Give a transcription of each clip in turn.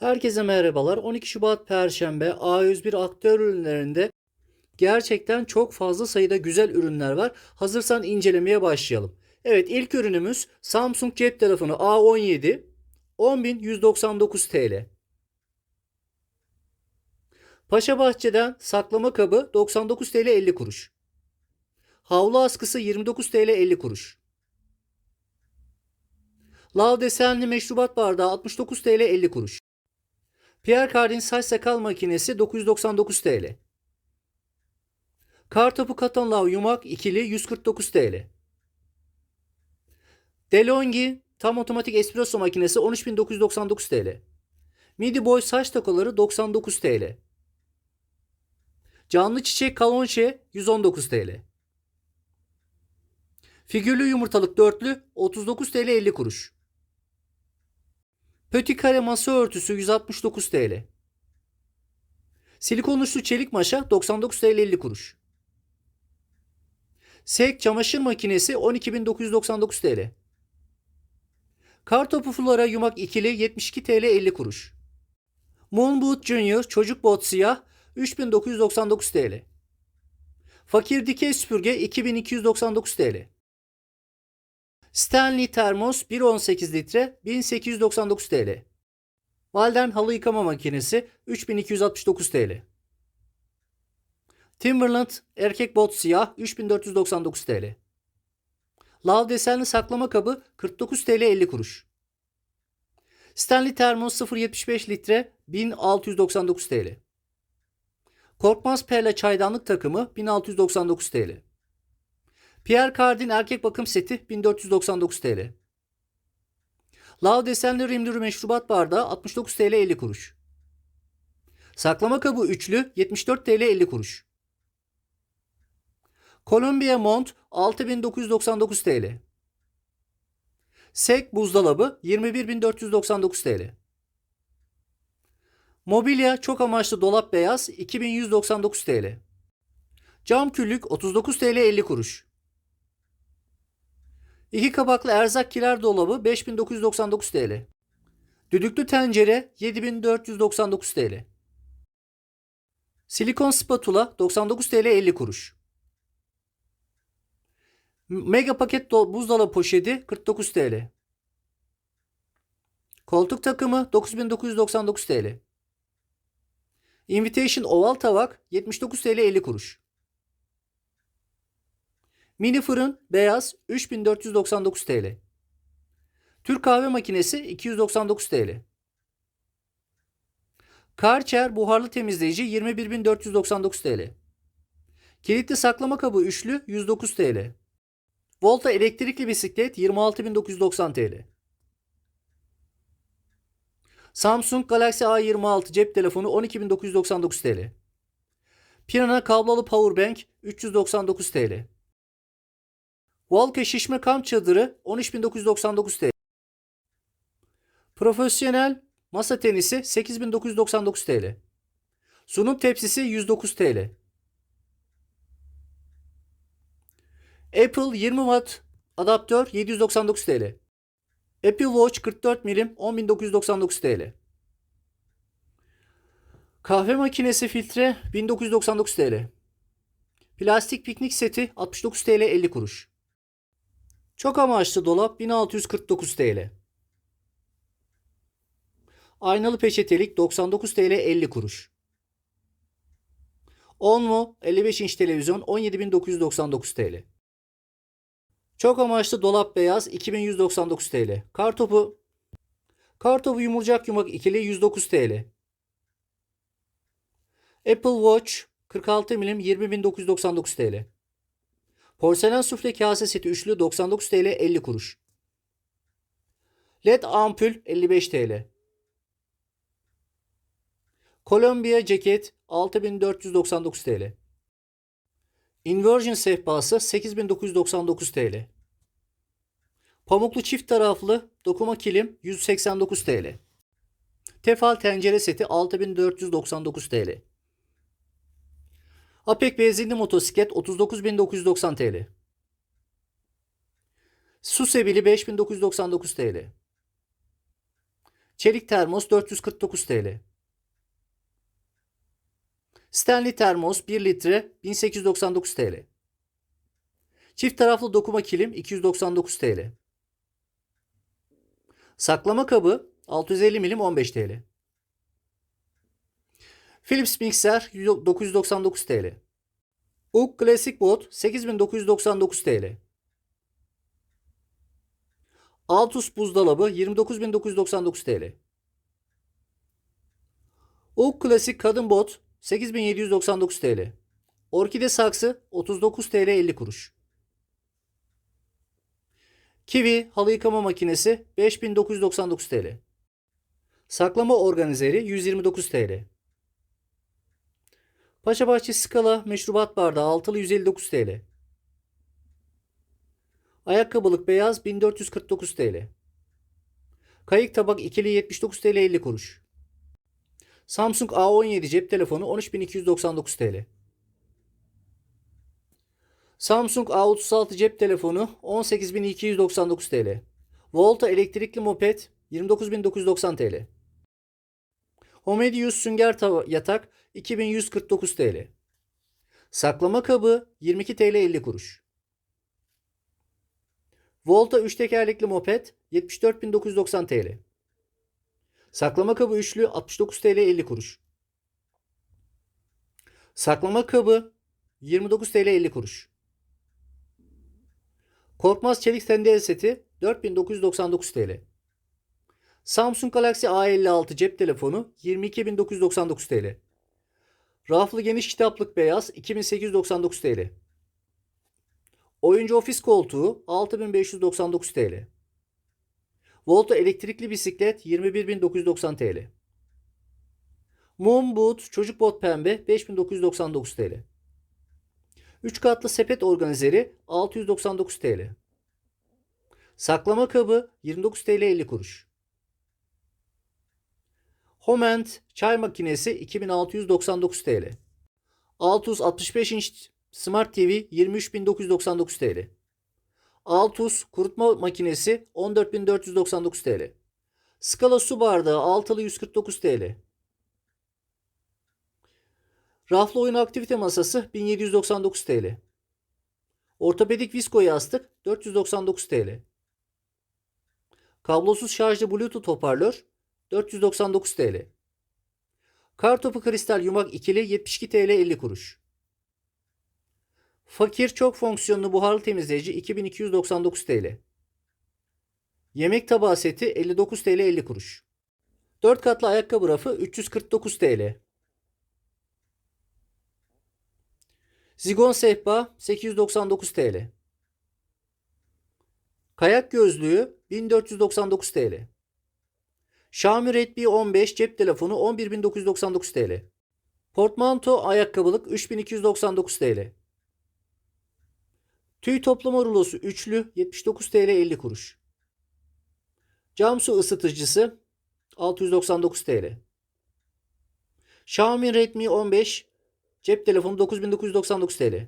Herkese merhabalar. 12 Şubat Perşembe A101 aktör ürünlerinde gerçekten çok fazla sayıda güzel ürünler var. Hazırsan incelemeye başlayalım. Evet ilk ürünümüz Samsung cep telefonu A17 10.199 TL. Paşa Bahçe'den saklama kabı 99 TL 50 kuruş. Havlu askısı 29 TL 50 kuruş. Lav desenli meşrubat bardağı 69 TL 50 kuruş. Pierre Cardin saç sakal makinesi 999 TL. Kartopu Cotton Love yumak ikili 149 TL. DeLonghi tam otomatik espresso makinesi 13999 TL. Midi boy saç tokaları 99 TL. Canlı çiçek kalonşe 119 TL. Figürlü yumurtalık dörtlü 39 TL 50 kuruş. Pöti kare masa örtüsü 169 TL. Silikon uçlu çelik maşa 99 TL 50 kuruş. Sek çamaşır makinesi 12.999 TL. Kartopu fulara yumak ikili 72 TL 50 kuruş. Moonboot Junior çocuk bot siyah 3999 TL. Fakir dikey süpürge 2299 TL. Stanley termos 1.18 litre 1899 TL. Walden halı yıkama makinesi 3269 TL. Timberland erkek bot siyah 3499 TL. Lav desenli saklama kabı 49 TL 50 kuruş. Stanley termos 0.75 litre 1699 TL. Korkmaz Perla çaydanlık takımı 1699 TL. Pierre Cardin erkek bakım seti 1499 TL. Lav desenli rimli meşrubat bardağı 69 TL 50 kuruş. Saklama kabı üçlü 74 TL 50 kuruş. Columbia mont 6999 TL. Sek buzdolabı 21499 TL. Mobilya çok amaçlı dolap beyaz 2199 TL. Cam küllük 39 TL 50 kuruş. İki kapaklı erzak kiler dolabı 5999 TL. Düdüklü tencere 7499 TL. Silikon spatula 99 TL 50 kuruş. Mega paket do- buzdolabı poşeti 49 TL. Koltuk takımı 9999 TL. Invitation oval tabak 79 TL 50 kuruş. Mini fırın beyaz 3499 TL. Türk kahve makinesi 299 TL. Karcher buharlı temizleyici 21499 TL. Kilitli saklama kabı üçlü 109 TL. Volta elektrikli bisiklet 26990 TL. Samsung Galaxy A26 cep telefonu 12999 TL. Pirana kablolu powerbank 399 TL. Volka şişme kamp çadırı 13.999 TL. Profesyonel masa tenisi 8.999 TL. Sunum tepsisi 109 TL. Apple 20 Watt adaptör 799 TL. Apple Watch 44 milim 10.999 TL. Kahve makinesi filtre 1999 TL. Plastik piknik seti 69 TL 50 kuruş. Çok amaçlı dolap 1649 TL. Aynalı peçetelik 99 TL 50 kuruş. Onmo 55 inç televizyon 17.999 TL. Çok amaçlı dolap beyaz 2199 TL. Kartopu Kartopu yumurcak yumak ikili 109 TL. Apple Watch 46 milim 20999 TL. Porselen sufle kase seti üçlü 99 TL 50 kuruş. LED ampul 55 TL. Columbia ceket 6499 TL. Inversion sehpası 8999 TL. Pamuklu çift taraflı dokuma kilim 189 TL. Tefal tencere seti 6499 TL. Apek benzinli motosiklet 39.990 TL. Su sebili 5.999 TL. Çelik termos 449 TL. Stanley termos 1 litre 1899 TL. Çift taraflı dokuma kilim 299 TL. Saklama kabı 650 milim 15 TL. Philips mikser 999 TL. UG Classic Bot 8999 TL. Altus buzdolabı 29999 TL. UG Classic kadın bot 8799 TL. Orkide saksı 39 TL 50 kuruş. Kiwi halı yıkama makinesi 5999 TL. Saklama organizeri 129 TL. Paşabahçe skala meşrubat bardağı altılı 159 TL. Ayakkabılık beyaz 1449 TL. Kayık tabak ikili 79 TL 50 kuruş. Samsung A17 cep telefonu 13299 TL. Samsung A36 cep telefonu 18299 TL. Volta elektrikli moped 29990 TL. Homedius sünger yatak 2149 TL. Saklama kabı 22 TL 50 kuruş. Volta 3 tekerlekli moped 74990 TL. Saklama kabı üçlü 69 TL 50 kuruş. Saklama kabı 29 TL 50 kuruş. Korkmaz çelik sendel seti 4999 TL. Samsung Galaxy A56 cep telefonu 22999 TL. Raflı geniş kitaplık beyaz 2899 TL. Oyuncu ofis koltuğu 6599 TL. Volta elektrikli bisiklet 21990 TL. Mum boot çocuk bot pembe 5999 TL. 3 katlı sepet organizeri 699 TL. Saklama kabı 29 TL 50 kuruş. Homend çay makinesi 2699 TL. Altus 65 inç Smart TV 23999 TL. Altus kurutma makinesi 14499 TL. Skala su bardağı altılı 149 TL. Raflı oyun aktivite masası 1799 TL. Ortopedik visko yastık 499 TL. Kablosuz şarjlı Bluetooth hoparlör 499 TL. Kartopu kristal yumak ikili 72 TL 50 kuruş. Fakir çok fonksiyonlu buharlı temizleyici 2299 TL. Yemek tabağı seti 59 TL 50 kuruş. 4 katlı ayakkabı rafı 349 TL. Zigon sehpa 899 TL. Kayak gözlüğü 1499 TL. Xiaomi Redmi 15 cep telefonu 11999 TL. Portmanto ayakkabılık 3299 TL. Tüy toplama rulosu üçlü 79 TL 50 kuruş. Cam su ısıtıcısı 699 TL. Xiaomi Redmi 15 cep telefonu 9999 TL.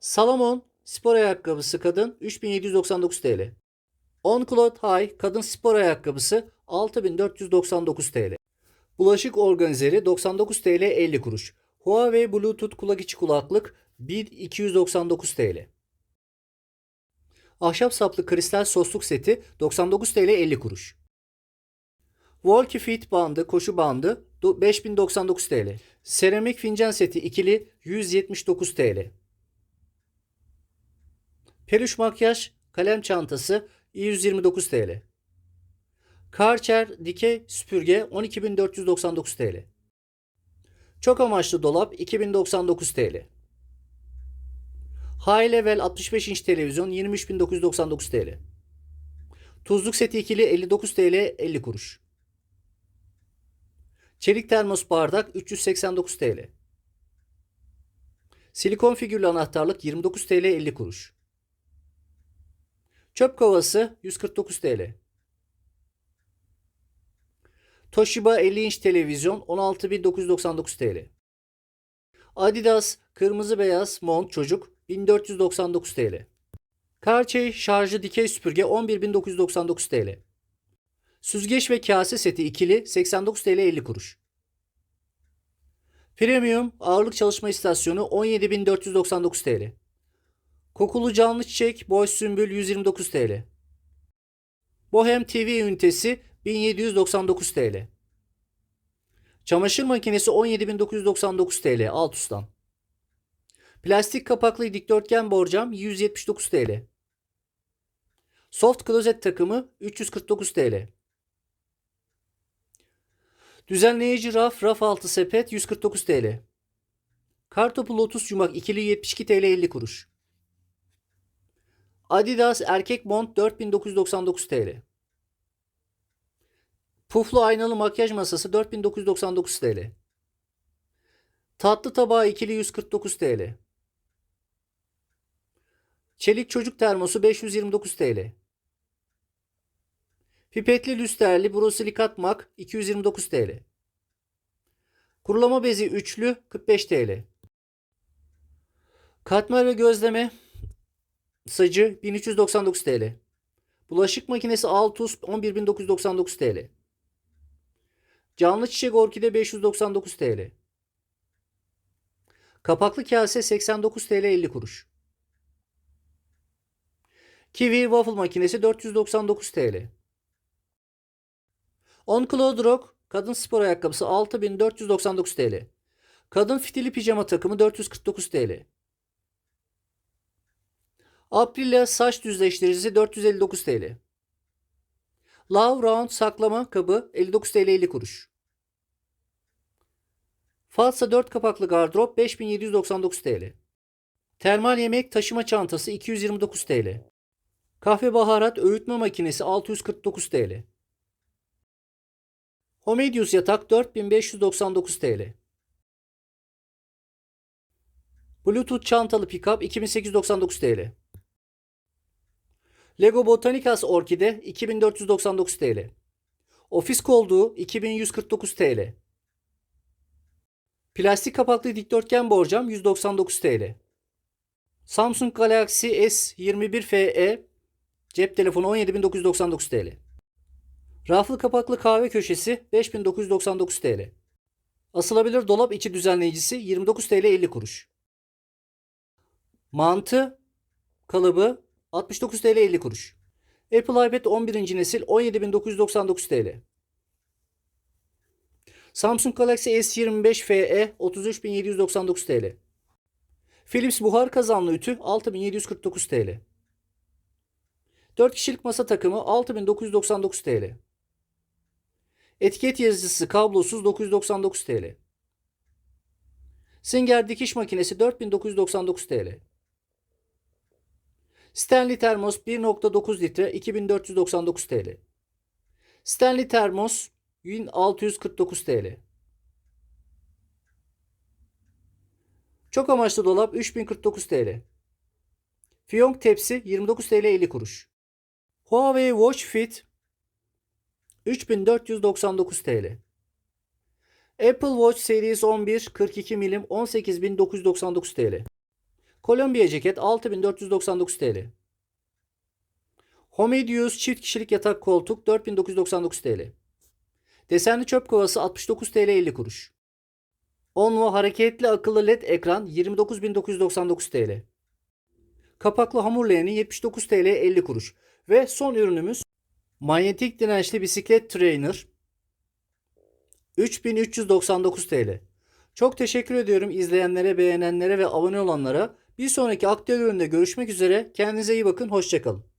Salomon spor ayakkabısı kadın 3799 TL. On Cloud High kadın spor ayakkabısı 6499 TL. Bulaşık organizeri 99 TL 50 kuruş. Huawei Bluetooth kulak içi kulaklık 1299 TL. Ahşap saplı kristal sosluk seti 99 TL 50 kuruş. Walkie Fit bandı, koşu bandı 5099 TL. Seramik fincan seti ikili 179 TL. Peluş makyaj kalem çantası 129 TL. Karcher dikey süpürge 12499 TL. Çok amaçlı dolap 2099 TL. High Level 65 inç televizyon 23999 TL. Tuzluk seti ikili 59 TL 50 kuruş. Çelik termos bardak 389 TL. Silikon figürlü anahtarlık 29 TL 50 kuruş. Çöp kovası 149 TL. Toshiba 50 inç televizyon 16.999 TL. Adidas kırmızı beyaz mont çocuk 1499 TL. Karçey şarjı dikey süpürge 11.999 TL. Süzgeç ve kase seti ikili 89 TL 50 kuruş. Premium ağırlık çalışma istasyonu 17.499 TL. Kokulu canlı çiçek boş sümbül 129 TL. Bohem TV ünitesi 1799 TL. Çamaşır makinesi 17.999 TL alt ustan. Plastik kapaklı dikdörtgen borcam 179 TL. Soft klozet takımı 349 TL. Düzenleyici raf, raf altı sepet 149 TL. Kartopu lotus yumak ikili 72 TL 50 kuruş. Adidas erkek mont 4999 TL. Puflu aynalı makyaj masası 4999 TL. Tatlı tabağı ikili 149 TL. Çelik çocuk termosu 529 TL. Pipetli lüsterli borosilikat mak 229 TL. Kurulama bezi üçlü 45 TL. Katmer ve gözleme sacı 1399 TL. Bulaşık makinesi Altus 11999 TL. Canlı çiçek orkide 599 TL. Kapaklı kase 89 TL 50 kuruş. Kiwi waffle makinesi 499 TL. On Cloud Rock kadın spor ayakkabısı 6499 TL. Kadın fitili pijama takımı 449 TL. Aprilia saç düzleştiricisi 459 TL. Love Round saklama kabı 59 TL 50 kuruş. Falsa 4 kapaklı gardırop 5799 TL. Termal yemek taşıma çantası 229 TL. Kahve baharat öğütme makinesi 649 TL. Homedius yatak 4599 TL. Bluetooth çantalı pickup 2899 TL. Lego Botanicals Orkide 2499 TL. Ofis koltuğu 2149 TL. Plastik kapaklı dikdörtgen borcam 199 TL. Samsung Galaxy S21 FE cep telefonu 17999 TL. Raflı kapaklı kahve köşesi 5999 TL. Asılabilir dolap içi düzenleyicisi 29 TL 50 kuruş. Mantı kalıbı 69 TL 50 kuruş. Apple iPad 11. nesil 17999 TL. Samsung Galaxy S25 FE 33799 TL. Philips buhar kazanlı ütü 6749 TL. 4 kişilik masa takımı 6999 TL. Etiket yazıcısı kablosuz 999 TL. Singer dikiş makinesi 4999 TL. Stanley termos 1.9 litre 2499 TL. Stanley termos 1649 TL. Çok amaçlı dolap 3049 TL. Fiyonk tepsi 29 TL 50 kuruş. Huawei Watch Fit 3499 TL. Apple Watch Series 11 42 milim 18999 TL. Kolombiya ceket 6499 TL. Homedius çift kişilik yatak koltuk 4999 TL. Desenli çöp kovası 69 TL 50 kuruş. Onvo hareketli akıllı led ekran 29999 TL. Kapaklı hamur leğeni 79 TL 50 kuruş. Ve son ürünümüz manyetik dirençli bisiklet trainer 3399 TL. Çok teşekkür ediyorum izleyenlere, beğenenlere ve abone olanlara. Bir sonraki aktüel üründe görüşmek üzere. Kendinize iyi bakın. Hoşçakalın.